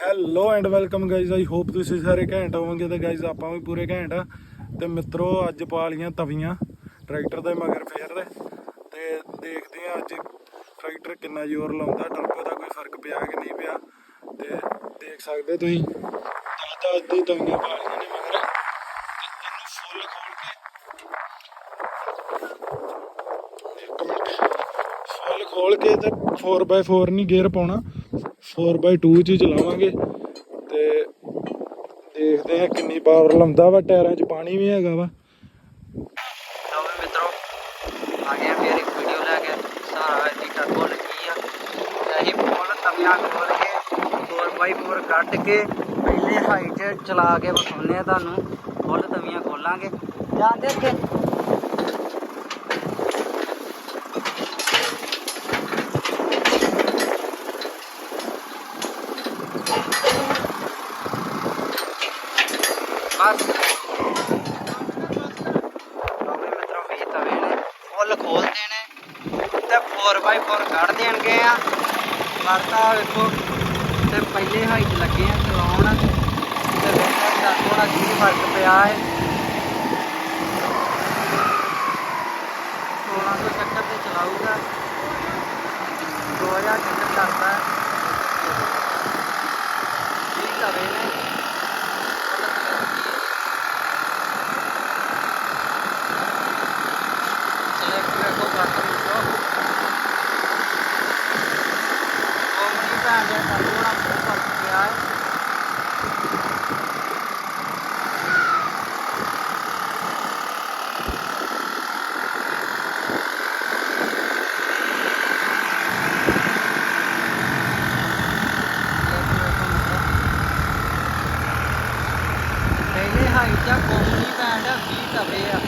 Hello and welcome guys I hope ਤੁਸੀਂ ਸਾਰੇ ਘੈਂਟ ਹੋਵੋਗੇ ਤੇ ਗਾਇਜ਼ ਆਪਾਂ ਵੀ ਪੂਰੇ ਘੈਂਟ ਆ। ਤੇ ਮਿੱਤਰੋ, ਅੱਜ ਪਾ ਲੀਆਂ ਤਵੀਆਂ ਟਰੈਕਟਰ ਦੇ ਮਗਰ ਫੇਰ ਦੇ। ਤੇ ਦੇਖਦੇ ਆ ਅੱਜ ਟਰੈਕਟਰ ਕਿੰਨਾ ਜ਼ੋਰ ਲਾਉਂਦਾ ਟਰਬੋ ਦਾ ਕੋਈ ਫ਼ਰਕ ਪਿਆ ਕਿ ਨਹੀਂ ਪਿਆ। ਤੇ ਦੇਖ ਸਕਦੇ ਤੁਸੀਂ ਦਾਦਾ ਅੱਧੀ ਤਵੀਆਂ ਪਾ ਲੀਆਂ ਨੇ ਮਗਰ। ਇਹਨੂੰ ਫੁੱਲ ਖੋਲ ਕੇ। ਇੱਕ ਮਿੰਟ। ਫੁੱਲ ਖੋਲ ਕੇ ਤੇ 4x4 ਨਹੀਂ ਗੇਅਰ ਪਾਉਣਾ। 4x2 ਚ ਚਲਾਵਾਂਗੇ। ਤੇ ਦੇਖਦੇ ਆ ਕਿੰਨੀ ਪਾਵਰ ਲਾਉਂਦਾ ਵਾ। ਟਾਇਰਾਂ 'ਚ ਪਾਣੀ ਵੀ ਹੈਗਾ ਵਾ। ਲਓ ਵੀ ਮਿੱਤਰੋ, ਆ ਗਿਆ ਫੇਰ ਇੱਕ ਵੀਡੀਓ ਲੈ ਕੇ। ਸਾਰਾ ਦੀ ਟਰਬੋ ਲੱਗੀ ਆ। ਤੇ ਅਸੀਂ ਫੁੱਲ ਖੋਲ ਕੇ 4x4 ਕੱਢ ਕੇ, ਪਹਿਲੇ ਹਾਈਟ ਚਲਾ ਕੇ ਵਿਖਾਉਂਦੇ ਆ ਤੁਹਾਨੂੰ। ਫੁੱਲ ਤਵੀਆਂ ਖੋਲਾਂਗੇ। ਧਿਆਨ ਅੱਗੇ ਬਸ ਲਓ ਵੀ ਮਿੱਤਰੋ ਵੀ ਤਵੇ ਨੇ ਫੁੱਲ ਖੋਲਦੇ ਨੇ ਤੇ 4x4 ਕੱਢ ਦੇਣਗੇ ਆ। ਕਰਤਾ ਵੇਖੋ। ਤੇ ਪਹਿਲੇ ਹਾਈਟ ਲੱਗੇ ਆ ਚਲਾਉਣ। ਤੇ ਵੇਖੋ ਥੋੜਾ ਕੀ ਫ਼ਰਕ ਪਿਆ ਹੈ 1600 ਚੱਕਰ ਤੇ ਚਲਾਊਗਾ। 2000 ਚੱਕਰ ਕਰਦਾ ਹੈ ਇਹ ਤਵੇ ਨੇ ਫੁੱਲ ਤਵੇ ਲੱਗੀ ਹੈ। select ਵੇਖੋ ਕੱਟ ਵਿੱਚੋਂ ਉਹ ਮਨੀ ਭੈਣ ਦੇ ਕਰ ਹੋਣਾ ਬਹੁਤ ਫ਼ਰਕ ਪਿਆ ਹੈ ਪਹਿਲੇ ਹਾਈਟ ਦਾ ਕੋਮਨੀ ਭੈਣ ਦਾ 20 ਤਵੇ ਆ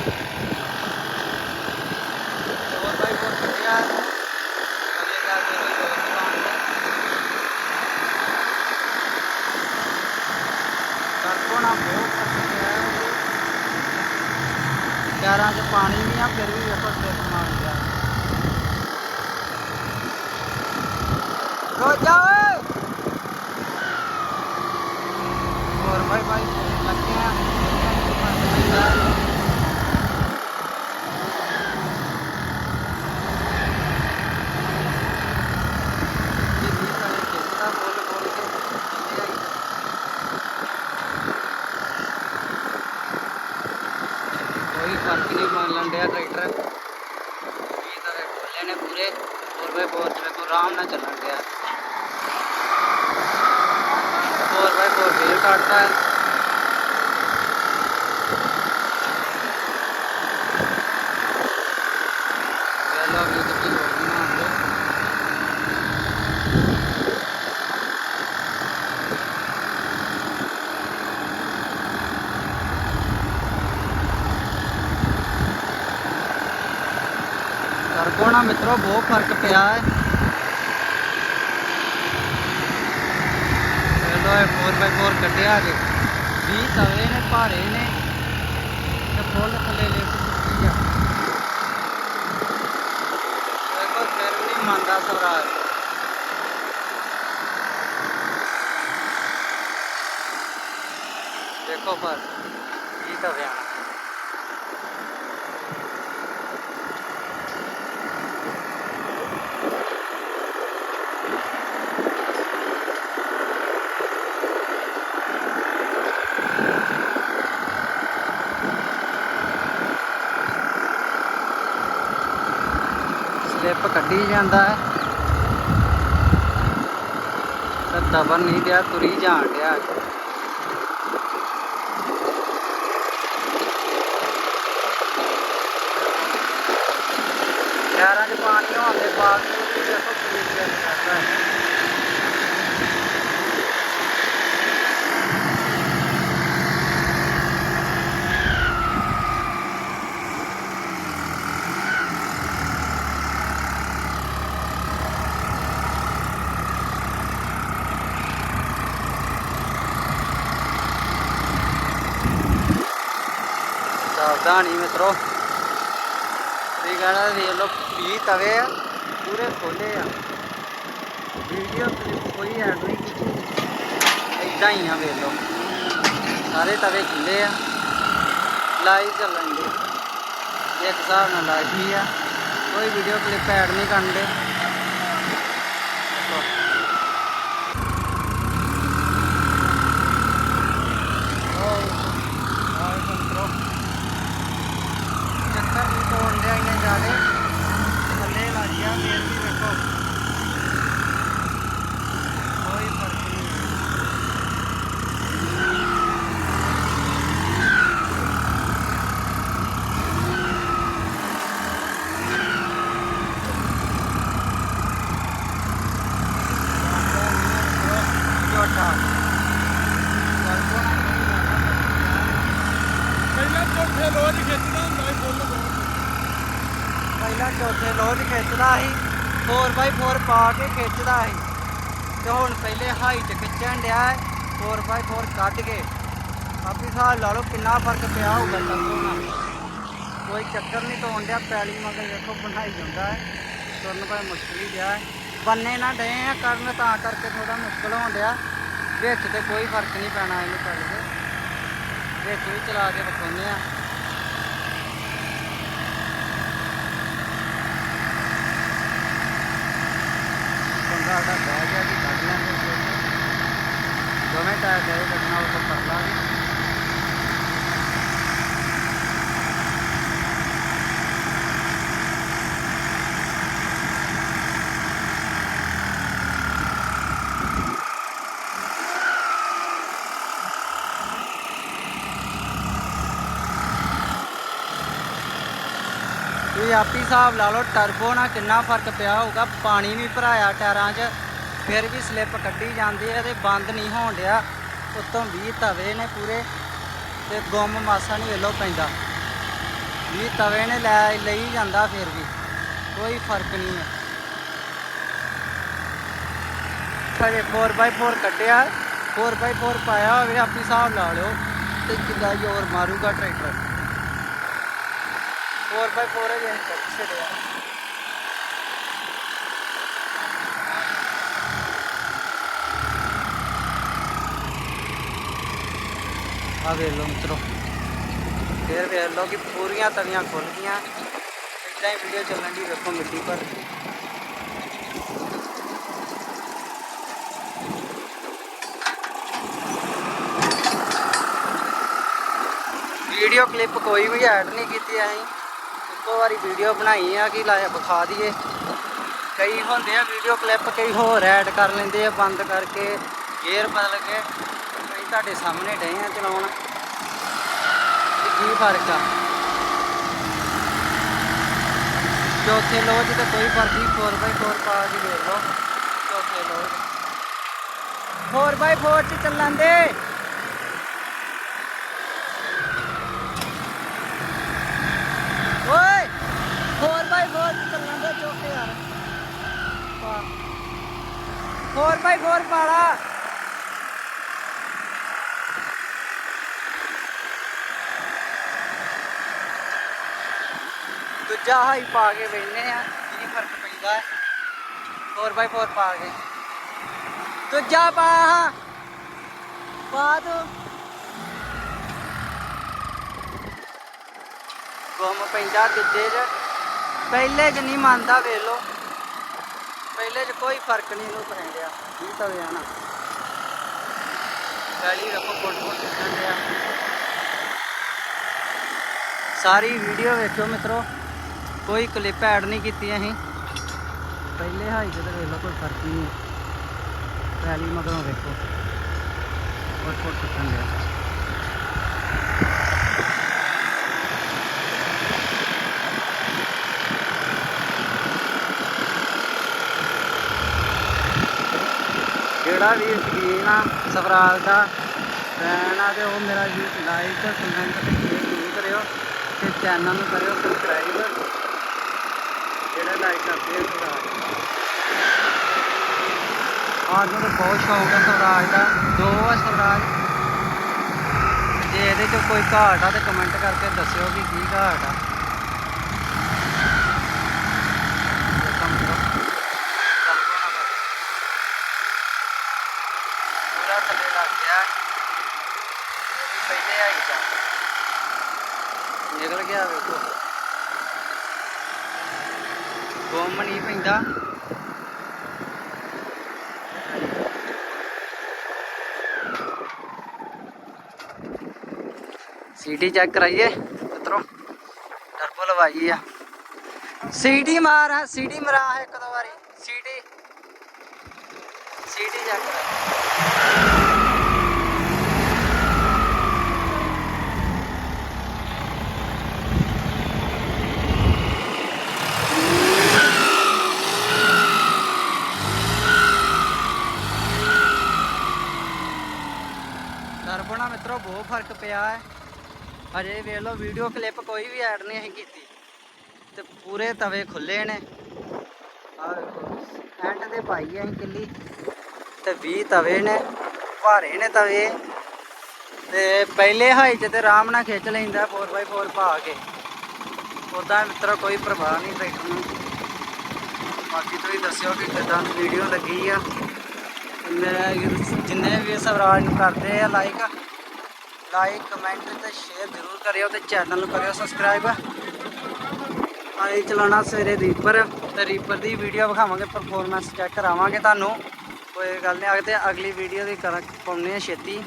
ਹੋਰ ਭਾਈ ਬਹੁਤ ਵਧੀਆ ਅਗਲੇ ਦਾ ਫਿਰ ਵੀ ਹੋਰ ਚਲਾਉਣਗੇ ਕਰਕੋਣਾ ਬਹੁਤ ਫਸਿਆ ਹੈ ਪੈਰਾਂ 'ਚ ਪਾਣੀ ਨਹੀਂ ਆ ਫਿਰ ਵੀ ਵੇਖੋ ਸਲਿੱਪ ਮਾਰ ਗਿਆ ਰੋ ਜਾ ਓਏ ਹੋਰ ਭਾਈ ਭਾਈ ਲੱਗੇ ਆ ਜਿੰਨੀ ਸਾਰੇ ਖੇਤਾਂ ਬੋਲ ਬੋਲ ਕੇ ਚੱਲੇ ਆਈ ਕੋਈ ਫ਼ਰਕ ਨਹੀਂ ਮੰਨ ਡਿਆ ਟਰੈਕਟਰ ਇਹ ਤਾਂ ਖੋਲੇ ਨੇ ਪੂਰੇ 4x4 ਚ ਵੇਖੋ ਆਰਾਮ ਨਾਲ ਚੱਲਣ ਡਿਆ 4x4 ਫੇਰ ਕੱਢਦਾ ਹੈ ਪਹਿਲਾਂ ਵੀ ਤੇ ਕੀ ਹੋਣੀ ਨਾ ਹੁੰਦੇ ਕਰਕੋਣਾ ਮਿੱਤਰੋ, ਬਹੁਤ ਫ਼ਰਕ ਪਿਆ ਹੈ। ਚਲੋ ਇਹ 4x4 ਕੱਢਿਆ ਜੇ। 20 ਤਵੇ ਨੇ, ਭਾਰੇ ਨੇ ਤੇ ਫੁੱਲ ਥੱਲੇ ਲਿਫਟ ਦਿੱਤੀ ਆ। ਦੇਖੋ ਫਿਰ ਵੀ ਮੰਨਦਾ ਸਵਰਾਜ। ਦੇਖੋ ਪਰ ਇਹ ਤਵੇ ਆਣਾ ਸਲਿੱਪ ਕੱਢੀ ਜਾਂਦਾ ਹੈ। ਤਾਂ ਦਬਰ ਨਹੀਂ ਦਿਆ ਤੁਰੀ ਜਾਣ ਡਿਆ ਯਾਰਾਂ ਚ ਪਾਣੀ ਹੋਣ ਦੇ ਬਾਵਜੂਦ ਵੀ ਦੇਖੋ ਪੁਲਿਸ ਦੇ ਕਰਦਾ ਹੈ ਸਾਵਧਾਨੀ ਮਿੱਤਰੋ। ਇਹ ਕਹਿਣਾ ਦੇਖ ਲਓ 20 ਤਵੇ ਆ, ਪੂਰੇ ਖੋਲੇ ਆ। ਵੀਡੀਓ ਕਲਿੱਪ ਕੋਈ ਐਡ ਨਹੀਂ ਕੀਤੀ। ਇਦਾਂ ਹੀ ਆ ਵੇਖ ਲਓ। ਸਾਰੇ ਤਵੇ ਖੁੱਲੇ ਆ। ਲਾਈਵ ਚੱਲਣ ਦੇ ਇੱਕ ਹਿਸਾਬ ਨਾਲ ਲਾਈਵ ਹੀ ਆ, ਕੋਈ ਵੀਡੀਓ ਕਲਿੱਪ ਐਡ ਨਹੀਂ ਕਰਨ ਦੇ ਚੱਕਰ ਨਹੀਂ ਤੋੜ ਲਿਆ ਇੰਨੇ ਜ਼ਿਆਦੇ ਥੱਲੇ ਲੱਗ ਗਿਆ ਫੇਰ ਵੀ ਵੇਖੋ ਕੋਈ ਫ਼ਰਕ ਨਹੀਂ ਝੋਟਾ ਪਹਿਲਾਂ ਚੌਥੇ ਰੋਜ਼ ਖਿੱਚਦਾ ਹੁੰਦਾ ਸੀ ਫੁੱਲ ਪਹਿਲਾਂ ਚੌਥੇ ਲੋਡ ਖਿੱਚਦਾ ਸੀ 4x4 ਪਾ ਕੇ ਖਿੱਚਦਾ ਸੀ। ਤੇ ਹੁਣ ਪਹਿਲੇ ਹਾਈ 'ਚ ਖਿੱਚਣ ਡਿਆ ਹੈ 4x4 ਕੱਢ ਕੇ। ਆਪੀ ਹਿਸਾਬ ਲਾ ਲਓ ਕਿੰਨਾ ਫ਼ਰਕ ਪਿਆ ਹੋਊਗਾ ਟੰਗੋ ਨਾਲ ਕੋਈ ਚੱਕਰ ਨਹੀਂ ਤੋਣ ਡਿਆ, ਪੈਲੀ ਮਗਰ ਦੇਖੋ ਬਣਾਈ ਜਾਂਦਾ ਹੈ। ਤੁਰਨ ਕੋਈ ਮੁਸ਼ਕਿਲ ਹੀ ਡਿਆ ਬੰਨੇ ਨਾ ਡਏ ਆ ਕਰਨ, ਤਾਂ ਕਰਕੇ ਥੋੜਾ ਮੁਸ਼ਕਲ ਹੋਣ ਡਿਆ। ਵਿੱਚ ਤੇ ਕੋਈ ਫ਼ਰਕ ਨਹੀਂ ਪੈਣਾ ਇਹਨੂੰ ਕਰਦੇ ਵਿੱਚ ਵੀ ਚਲਾ ਕੇ ਵਿਖਾਉਂਦੇ ਆ ਬੰਦਾ ਸਾਡਾ ਬਹਿ ਗਿਆ ਜੀ ਕੱਢ ਲਾਂਗੇ ਇਸ ਵਿੱਚ। ਦੋਵੇਂ ਟਾਇਰ ਦੇ ਕੱਢਣਾ ਉਹ ਤੋਂ ਕਰ ਲਾਂਗੇ ਹਿਸਾਬ ਲਾ ਲਓ ਟਰਬੋ ਨਾਲ ਕਿੰਨਾ ਫ਼ਰਕ ਪਿਆ ਹੋਊਗਾ? ਪਾਣੀ ਵੀ ਭਰਾਇਆ ਟਾਇਰਾਂ 'ਚ। ਫਿਰ ਵੀ ਸਲਿੱਪ ਕੱਢੀ ਜਾਂਦੀ ਹੈ ਤੇ ਬੰਦ ਨਹੀਂ ਹੋਣ ਡਿਆ। ਉੱਤੋਂ 20 ਤਵੇ ਨੇ ਪੂਰੇ ਤੇ ਗੁੰਮ ਮਾਸਾ ਨਹੀਂ ਵੇਲੋ ਪੈਂਦਾ। ਵੀ ਤਵੇ ਨੇ ਲੈ ਲਈ ਜਾਂਦਾ ਫਿਰ ਵੀ, ਕੋਈ ਫ਼ਰਕ ਨਹੀਂ ਹੈ। ਖੜੇ 4x4 ਕੱਢਿਆ 4x4 ਪਾਇਆ ਹੋਵੇ, ਆਪੀ ਹਿਸਾਬ ਲਾ ਲਿਓ ਤੇ ਕਿੰਨਾ ਜ਼ੋਰ ਮਾਰੂਗਾ ਟਰੈਕਟਰ। 4x4 ਹੈ ਕੱਢ ਛੜਿਆ ਆ ਵੇਖ ਲਓ ਮਿੱਤਰੋ। ਫੇਰ ਵੇਖ ਲਓ ਕਿ ਪੂਰੀਆਂ ਤਵੀਆਂ ਖੁੱਲ ਗਈਆਂ। ਇਦਾਂ ਹੀ ਵੀਡੀਓ ਚੱਲਣ ਦੀ ਵੇਖੋ ਮਿੱਟੀ ਪਰ ਵੀਡੀਓ ਕਲਿੱਪ ਕੋਈ ਵੀ ਐਡ ਨਹੀਂ ਕੀਤੀ ਅਸੀਂ। ਇੱਕੋ ਵਾਰੀ ਵੀਡੀਓ ਬਣਾਈ ਆ ਕਿ ਲਾਇਆ ਵਿਖਾ ਦਈਏ। ਕਈ ਹੁੰਦੇ ਆ ਵੀਡੀਓ ਕਲਿੱਪ ਕਈ ਹੋਰ ਐਡ ਕਰ ਲੈਂਦੇ ਆ, ਬੰਦ ਕਰਕੇ ਗੇਅਰ ਬਦਲ ਕੇ। ਤੁਹਾਡੇ ਸਾਹਮਣੇ ਡਏ ਆ ਚਲਾਉਣ। ਕੀ ਫ਼ਰਕ ਆ? ਚੌਥੇ ਲੋਜ ਤੇ ਕੋਈ ਫ਼ਰਕ ਨਹੀਂ 4x4 ਪਾ ਕੇ ਦੇਖ ਲਓ। ਚੌਥੇ ਲੋਜ 4x4 ਚ ਚੱਲਣ ਦੇ ਓਏ 4x4 ਚ ਚੱਲਣ ਦੇ ਚੌਕੇ ਯਾਰ ਪਾ 4x4 ਪਾਲਾ ਦੂਜਾ ਹਾਈ ਪਾ ਕੇ ਵੇਖਨੇ ਆ। ਕੀ ਫ਼ਰਕ ਪੈਂਦਾ ਹੈ। 4x4 ਪਾ ਕੇ। ਦੂਜਾ ਪਾ ਹਾਂ। ਗੁੰਮ ਪੈਂਦਾ ਦੂਜੇ 'ਚ। ਪਹਿਲੇ 'ਚ ਨਹੀਂ ਮੰਨਦਾ, ਵੇਖ ਲਓ। ਪਹਿਲੇ 'ਚ ਕੋਈ ਫ਼ਰਕ ਨਹੀਂ ਇਹਨੂੰ ਪੈਂਦਿਆ ਕੀ ਤਵੇ ਆ ਨਾ ਪਹਿਲੀ ਰੱਖੋ ਕੋਟ ਕੋਟ ਚੱਲਣ ਸਾਰੀ ਵੀਡੀਓ ਵੇਖੋ ਮਿੱਤਰੋ। ਕੋਈ ਕਲਿੱਪ ਐਡ ਨਹੀਂ ਕੀਤੀ ਅਸੀਂ। ਪਹਿਲੇ ਹਾਈ ਤੇ ਤਾਂ ਵੇਖ ਲਓ ਕੋਈ ਫ਼ਰਕ ਨਹੀਂ ਪਹਿਲੀ ਮਗਰੋਂ ਵੇਖੋ। ਕੋਟ ਕੋਟ ਚੱਲਣ ਡਿਆ ਜਿਹੜਾ ਵੀ ਸ਼ਕੀਨ ਆ, ਸਵਰਾਜ ਦਾ ਫੈਨ ਆ ਤੇ ਉਹ ਮੇਰਾ ਲਾਈਕ ਕਮੈਂਟ ਤੇ ਸ਼ੇਅਰ ਜ਼ਰੂਰ ਕਰਿਓ ਤੇ ਚੈਨਲ ਨੂੰ ਕਰਿਓ ਸਬਸਕ੍ਰਾਈਬ ਜਿਹੜਾ ਲਾਈਕ ਕਰਦੇ ਆ ਸਵਰਾਜ ਆਹ ਨੂੰ ਤਾਂ ਬਹੁਤ ਸ਼ੌਂਕ ਹੈ ਸਵਰਾਜ ਦਾ ਦੋ ਆ ਸਵਰਾਜ ਜੇ ਇਹਦੇ ਚ ਕੋਈ ਘਾਟ ਆ ਤੇ ਕਮੈਂਟ ਕਰਕੇ ਦੱਸਿਓ ਕਿ ਕੀ ਘਾਟ ਆ ਦੇਖੋ ਮਿੱਤਰੋ, ਪੂਰਾ ਥੱਲੇ ਲੱਗ ਗਿਆ ਇਹ ਵੀ ਪਹਿਲੇ ਆਈ ਤਾਂ ਨਿਕਲ ਗਿਆ ਵੇਖੋ ਗੁੰਮ ਨਹੀਂ ਪੈਂਦਾ। ਸੀਟੀ ਚੈੱਕ ਕਰਾਈਏ, ਮਿੱਤਰੋ। ਟਰਬੋ ਲਵਾਈ ਆ। ਸੀਟੀ ਮਾਰ ਸੀਟੀ ਮਰਾ ਇੱਕ ਦੋ ਵਾਰੀ। ਸੀਟੀ ਸੀਟੀ ਚੈੱਕ ਕਰਾ ਟਰਬੋ ਨਾਲ ਮਿੱਤਰੋ ਬਹੁਤ ਫ਼ਰਕ ਪਿਆ ਹੈ। ਹਜੇ ਵੇਖ ਲਓ ਵੀਡੀਓ ਕਲਿੱਪ ਕੋਈ ਵੀ ਐਡ ਨਹੀਂ ਅਸੀਂ ਕੀਤੀ। ਤੇ ਪੂਰੇ ਤਵੇ ਖੁੱਲੇ ਨੇ। ਆ ਵੇਖੋ ਤੇ ਪਾਈ ਹੈ ਕਿੱਲੀ। ਤੇ 20 ਤਵੇ ਨੇ, ਭਾਰੇ ਨੇ ਤਵੇ। ਤੇ ਪਹਿਲੇ ਹਾਈ ਚ ਤੇ ਆਰਾਮ ਨਾਲ ਖਿੱਚ ਲੈਂਦਾ 4x4 ਪਾ ਕੇ। ਉਦਾਂ ਮਿੱਤਰੋ ਕੋਈ ਪ੍ਰਭਾਵ ਨਹੀਂ ਟਰੈਕਟਰ ਨੂੰ। ਬਾਕੀ ਤੁਸੀਂ ਦੱਸਿਓ ਕਿ ਕਿਦਾਂ ਵੀਡੀਓ ਲੱਗੀ ਆ। ਤੇ ਜਿੰਨੇ ਵੀ ਸਵਰਾਜ ਕਰਦੇ ਆ ਲਾਈਕ ਲਾਈਕ ਕਮੈਂਟ ਤੇ ਸ਼ੇਅਰ ਜ਼ਰੂਰ ਕਰਿਓ ਤੇ ਚੈਨਲ ਨੂੰ ਕਰਿਓ ਸਬਸਕ੍ਰਾਈਬ ਆਏ ਚਲਾਉਣਾ ਸਵੇਰੇ ਰੀਪਰ ਤੇ ਰੀਪਰ ਦੀ ਵੀਡੀਓ ਵਿਖਾਵਾਂਗੇ ਪਰਫਾਰਮੈਂਸ ਚੈੱਕ ਕਰਾਵਾਂਗੇ ਤੁਹਾਨੂੰ। ਕੋਈ ਗੱਲ ਨਹੀਂ ਅਗਤੇ ਅਗਲੀ ਵੀਡੀਓ ਦੀ ਕਰ ਪਾਉਣੇ ਆ ਛੇਤੀ।